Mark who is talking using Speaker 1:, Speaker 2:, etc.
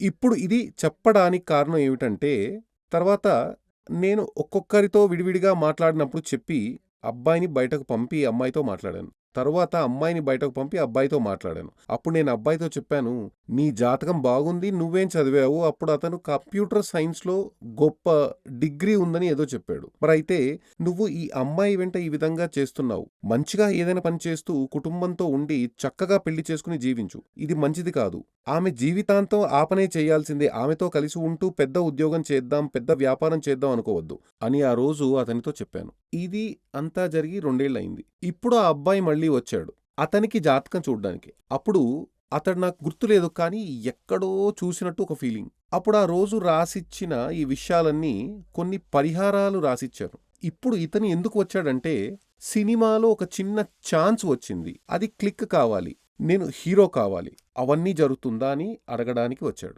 Speaker 1: ఇప్పుడు ఇది చెప్పడానికి కారణం ఏమిటంటే, తర్వాత నేను ఒక్కొక్కరితో విడివిడిగా మాట్లాడినప్పుడు చెప్పి, అబ్బాయిని బయటకు పంపి అమ్మాయితో మాట్లాడాను. తరువాత అమ్మాయిని బయటకు పంపి అబ్బాయితో మాట్లాడాను. అప్పుడు నేను అబ్బాయితో చెప్పాను, "నీ జాతకం బాగుంది. నువ్వేం చదివావు?" అప్పుడు అతను కంప్యూటర్ సైన్స్‌లో గొప్ప డిగ్రీ ఉందని ఏదో చెప్పాడు. అయితే "నువ్వు ఈ అమ్మాయి వెంట ఈ విధంగా చేస్తున్నావు. మంచిగా ఏదైనా పని చేస్తూ కుటుంబంతో ఉండి చక్కగా పెళ్ళి చేసుకుని జీవించు. ఇది మంచిది కాదు. ఆమె జీవితాంతం ఆపనే చేయాల్సిందే. ఆమెతో కలిసి ఉంటూ పెద్ద ఉద్యోగం చేద్దాం, పెద్ద వ్యాపారం చేద్దాం అనుకోవద్దు" అని ఆ రోజు అతనితో చెప్పాను. ఇది అంతా జరిగి రెండేళ్ళయింది. ఇప్పుడు ఆ అబ్బాయి మళ్ళీ వచ్చాడు. అతనికి జాతకం చూడ్డానికి. అప్పుడు అతడు నాకు గుర్తులేదు కానీ ఎక్కడో చూసినట్టు ఒక ఫీలింగ్. అప్పుడు ఆ రోజు రాసిచ్చిన ఈ విషయాలన్నీ కొన్ని పరిహారాలు రాసిచ్చాను. ఇప్పుడు ఇతను ఎందుకు వచ్చాడంటే, సినిమాలో ఒక చిన్న ఛాన్స్ వచ్చింది. అది క్లిక్ కావాలి. నేను హీరో కావాలి. అవన్నీ జరుగుతుందా అని అడగడానికి వచ్చాడు.